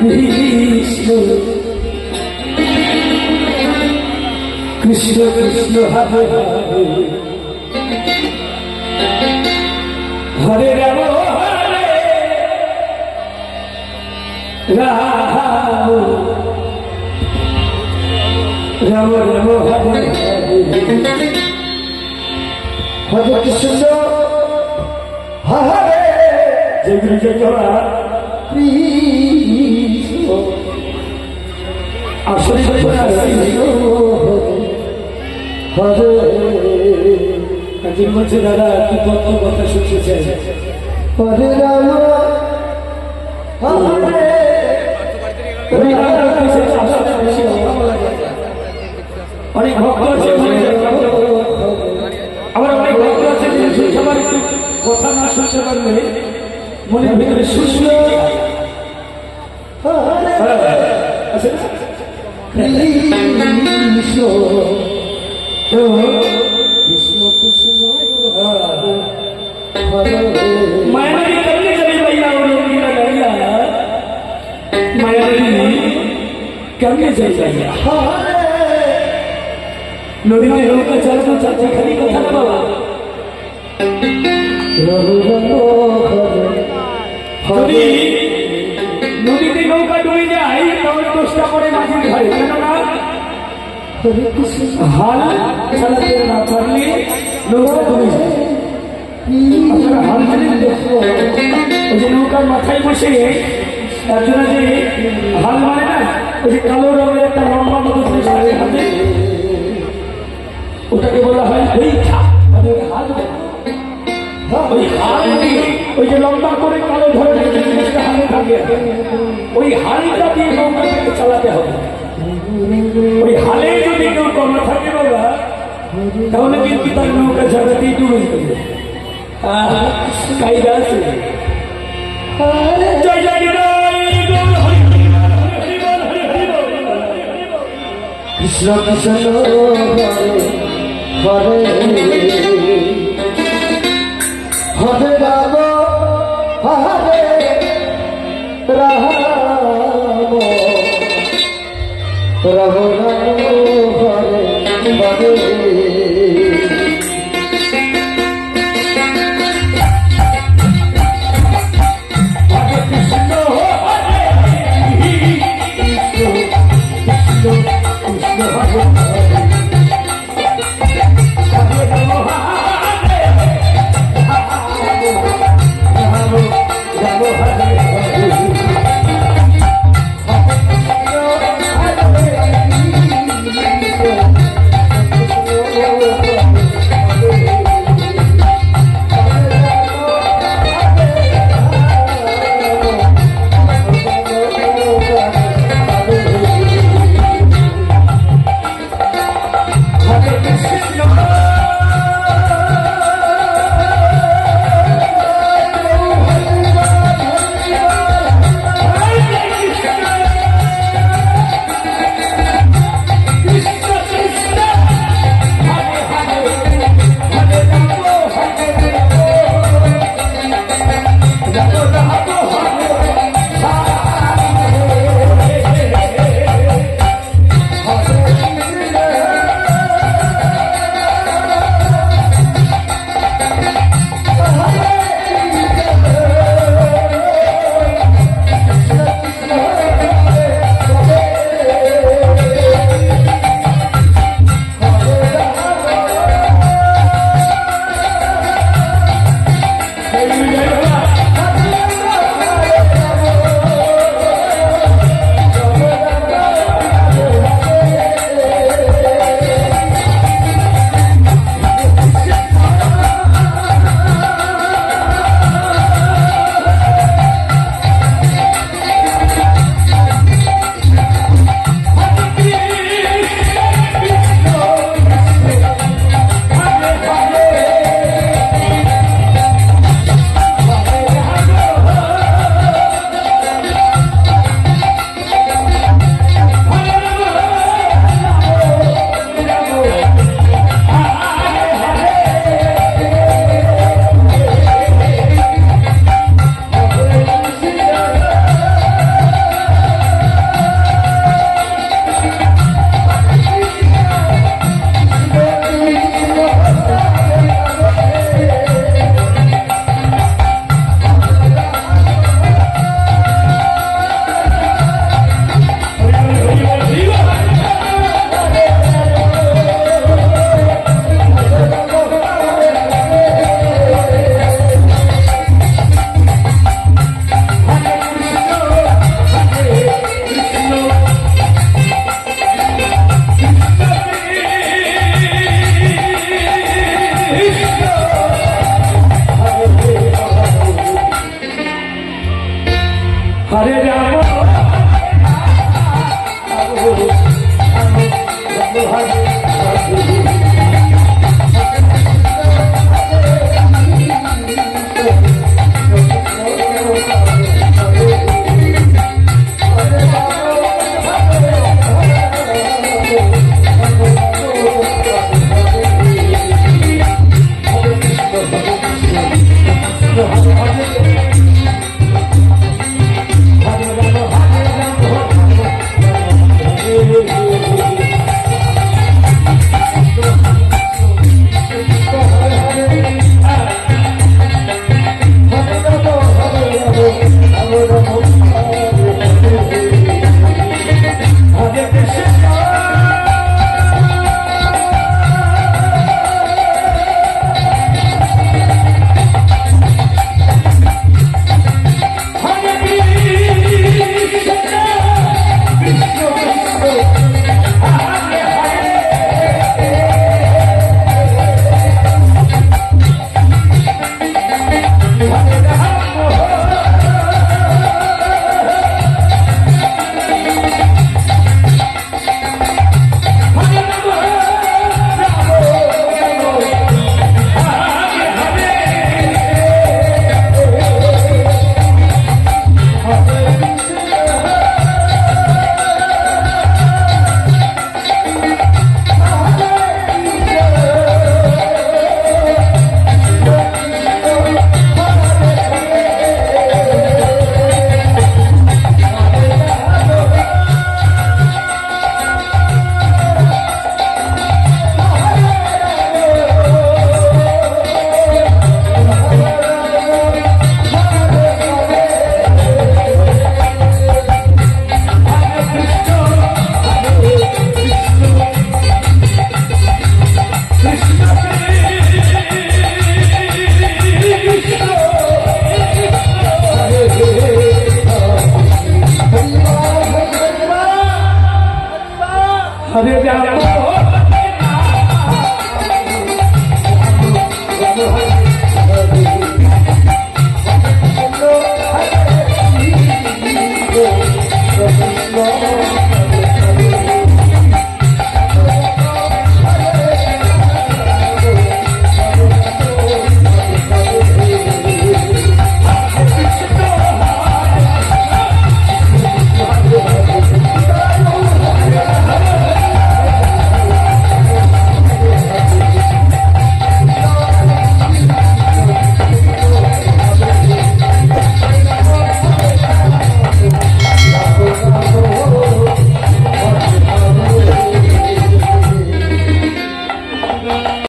কৃষ্ণ। কৃষ্ণ কৃষ্ণ হরে হরে হরে রাম হরে রাম। রাম রাম হরে হরে। জয় গুরু জয় জগন্নাথ কৃষ্ণ। আসলে হরে একদিন বলছে, দাদা, কি কত কথা শুনছে হরে মনের ভিতরে শুষ্ক আছে না? কৃষ্ণ কৃষ্ণ কৃষ্ণ মায়ানদী কেমনে চলে ভাইয়া ওর লীলা গাইয়া মায়ানদী কেমনে চলে ভাইয়া নদীতে নৌকা চালানো চাচা খালি কথা না বাবা যদি নদীতে নৌকা ডুবে যায়, তখন দোষটা পড়ে মাঝির ঘরে, কেননা হাল চালাতে না হাল চালিয়ে নৌকার মাথায় বসে একজনে যে হাল মানে না, ওই যে কালো রঙের একটা লম্বা মতো জিনিস থাকে হাতে। ওটাকে বলা হয় মানে হাল। ওই হাল, ওই যে লম্বা করে কালো ধরে ওই হালটা দিয়ে নৌকাটাকে চালাতে হবে। ওই হালে যদি কেউ কমা থাকে বাবা, তাহলে কিন্তু তার নৌকা জায়গাতেই ডুবে যাবে। কায়দা আছে। কৃষ্ণ কৃষ্ণ হরে রাম হরে রাম